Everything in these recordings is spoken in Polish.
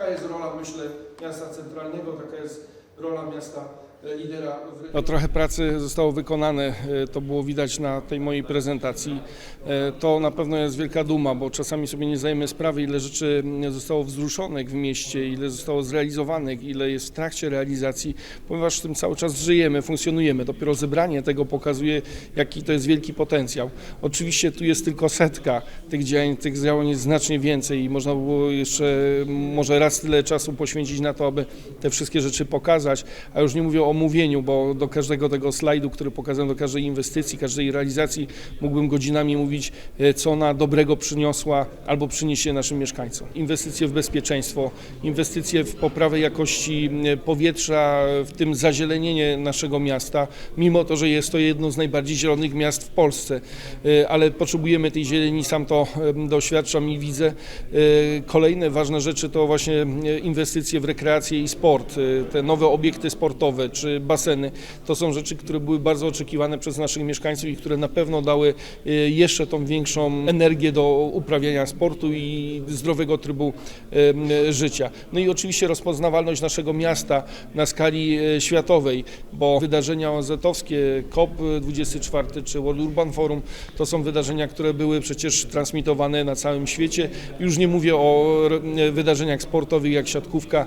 Taka jest rola, myślę, miasta centralnego, taka jest rola miasta No, trochę pracy zostało wykonane, e, to było widać na tej mojej prezentacji. E, To na pewno jest wielka duma, bo czasami sobie nie zdajemy sprawy, ile rzeczy mm, zostało wzruszonych w mieście, ile zostało zrealizowanych, ile jest w trakcie realizacji, ponieważ w tym cały czas żyjemy, funkcjonujemy. Dopiero zebranie tego pokazuje, jaki to jest wielki potencjał. Oczywiście tu jest tylko setka tych działań, tych działań jest znacznie więcej i można było jeszcze mm, może raz tyle czasu poświęcić na to, aby te wszystkie rzeczy pokazać, a już nie mówię o mówieniu, bo do każdego tego slajdu, który pokazałem, do każdej inwestycji, każdej realizacji mógłbym godzinami mówić, e, co ona dobrego przyniosła albo przyniesie naszym mieszkańcom. Inwestycje w bezpieczeństwo, inwestycje w poprawę jakości e, powietrza, w tym zazielenienie naszego miasta, mimo to, że jest to jedno z najbardziej zielonych miast w Polsce, E, ale potrzebujemy tej zieleni, sam to doświadczam i widzę. E, Kolejne ważne rzeczy to właśnie e, inwestycje w rekreację i sport, e, te nowe obiekty sportowe czy baseny. To są rzeczy, które były bardzo oczekiwane przez naszych mieszkańców i które na pewno dały e, jeszcze tą większą energię do uprawiania sportu i zdrowego trybu em, życia. No i oczywiście rozpoznawalność naszego miasta na skali e, światowej, bo wydarzenia ONZ-owskie, COP24 czy World Urban Forum to są wydarzenia, które były przecież transmitowane na całym świecie. Już nie mówię o wydarzeniach sportowych jak siatkówka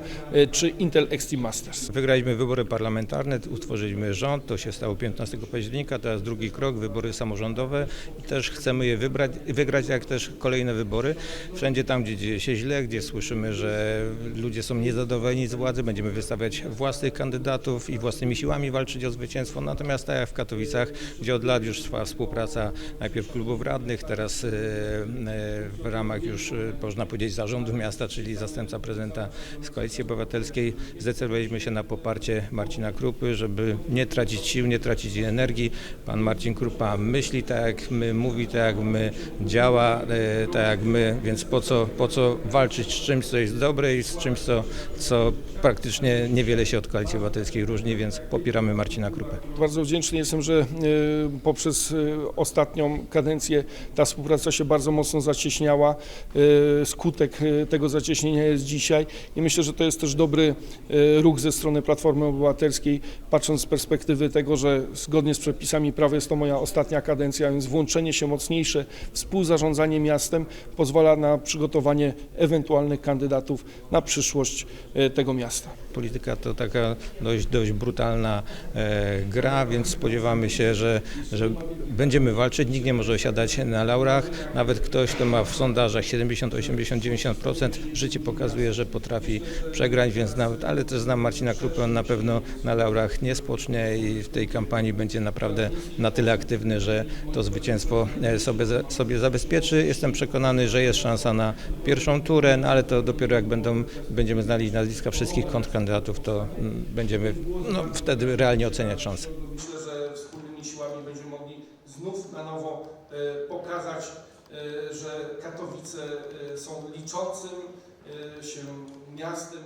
czy Intel Extreme Masters. Wygraliśmy wybory parlamentarne, utworzyliśmy rząd, to się stało 15 października, teraz drugi krok, wybory samorządowe i też chcemy je wybrać, wygrać, jak też kolejne wybory. Wszędzie tam, gdzie dzieje się źle, gdzie słyszymy, że ludzie są niezadowoleni z władzy, będziemy wystawiać własnych kandydatów i własnymi siłami walczyć o zwycięstwo. Natomiast tak jak w Katowicach, gdzie od lat już trwa współpraca najpierw klubów radnych, teraz e, e, w ramach już e, można powiedzieć zarządu miasta, czyli zastępca prezydenta z Koalicji Obywatelskiej, zdecydowaliśmy się na poparcie Marcina Krupy, żeby nie tracić sił, nie tracić energii. Pan Marcin Krupa myśli tak jak my, mówi tak jak my, działa e, tak jak my, więc po co, po co walczyć z czymś, co jest dobre i z czymś, co, co praktycznie niewiele się od Koalicji Obywatelskiej różni, więc popieramy Marcina Krupę. Bardzo wdzięczny jestem, że e, poprzez e, ostatnią kadencję ta współpraca się bardzo mocno zacieśniała. Skutek tego zacieśnienia jest dzisiaj i myślę, że to jest też dobry ruch ze strony Platformy Obywatelskiej, patrząc z perspektywy tego, że zgodnie z przepisami prawa jest to moja ostatnia kadencja, więc włączenie się mocniejsze, współzarządzanie miastem pozwala na przygotowanie ewentualnych kandydatów na przyszłość e, tego miasta. Polityka to taka dość, dość brutalna e, gra, więc spodziewamy się, że, że będziemy walczyć. Nikt nie może osiadać na laurach. Nawet ktoś, kto ma w sondażach 70, 80, 90%, życie pokazuje, że potrafi przegrać, więc nawet, ale też znam Marcina Krupę, on na pewno na laurach nie spocznie i w tej kampanii będzie naprawdę na tyle aktywny, że to zwycięstwo e, sobie, sobie zabezpieczy. Jestem przekonany, że jest szansa na pierwszą turę, no ale to dopiero jak będą, będziemy znali nazwiska wszystkich kontrkandydatów, to mm, będziemy no, wtedy realnie oceniać szanse. Myślę, że wspólnymi siłami będziemy mogli znów na nowo e, pokazać, e, że Katowice są liczącym się miastem